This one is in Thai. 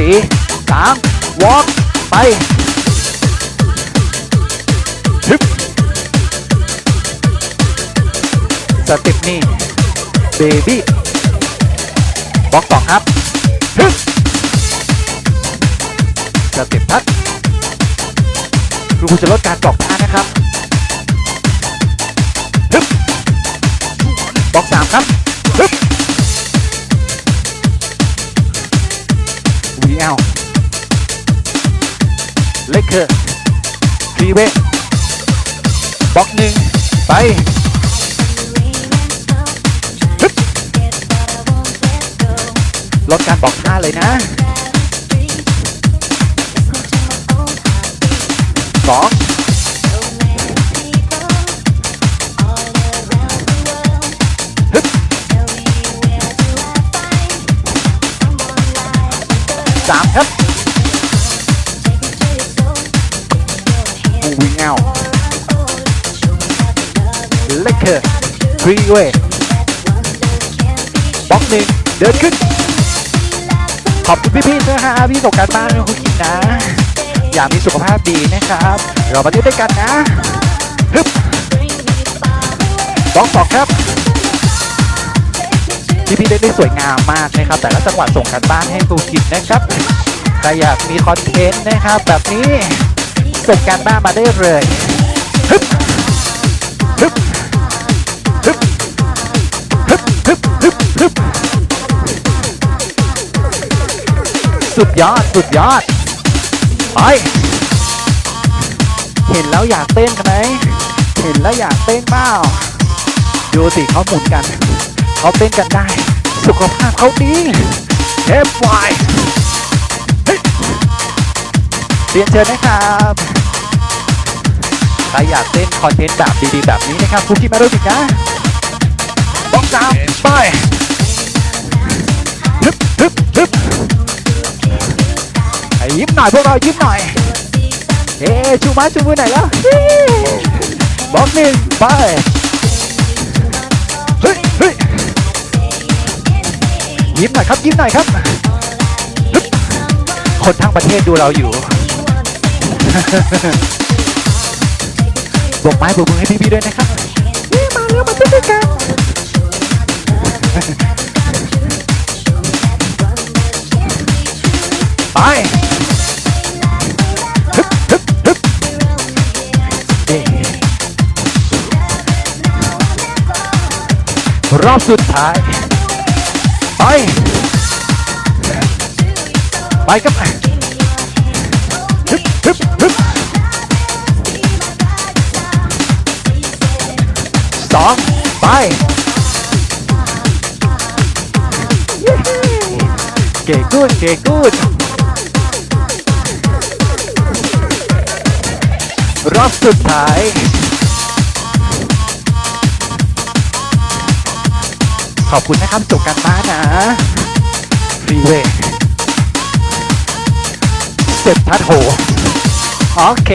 สี่สามวอล์กไปฮึบสต็ปนี่เบบี้บล็อกสองครับฮึบสต็ปทัดครูจะลดการบอกท่านะครับฮึบบล็อกสามครับ VL เล็กเคอร์ฟรีเวบล็อกหนึ่งไปลดการบอกหน้าเลยนะสอง ครับ Moving out เล็กเคอร์ฟรีเวบล็อกหนึ่งเดินขึ้น ขอบคุณพี่ๆนะฮะพี่ส่งการบ้านให้คุณกินนะ อยากมีสุขภาพดีนะครับ เรามาเล่นด้วยกันนะฮึบบล็อกสองครับ พี่เล่นได้สวยงามมากนะครับ แต่ละจังหวะส่งการบ้านให้ครูกินนะครับใครอยากมีคอนเทนต์นะครับ แบบนี้ส่งการบ้านมาได้เลยฮึบฮึบฮึบฮึบฮึบฮึบฮึบสุดยอดสุดยอดไปเห็นแล้วอยากเต้นกันไหมเห็นแล้วอยากเต้นเปล่าดูสิเขาหมุนกัน เขาเต้นกันได้ สุขภาพเขาดีเทปไวเฮ้ยเรียนเชิญนะครับใครอยากเต้นคอนเทนต์แบบดีๆแบบนี้นะครับคุกกี้มาด้วยสินะบ้องสามไปฮึบฮึบฮึบยิ้มหน่อยพวกเรายิ้มหน่อยเอ๊ชูไม้ชูมือหน่อยแล้วบล็อกหนึ่งไป ยิ้มหน่อยครับ ยิ้มหน่อยครับฮึบคนทั้งประเทศดูเราอยู่บกไม้บกมือให้พี่ๆด้วยนะครับนี่มาแล้วมาเต้นด้วยกันไปฮึบฮึบฮึบเย้รอบสุดท้าย ไป ไปครับฮึบฮึบฮึบสองไปเย้ก๋กูดเก๋กูดรอบสุดท้าย ขอบคุณนะครับจบการบ้านนะฟรีเวย์เสร็จทัดโห โอเค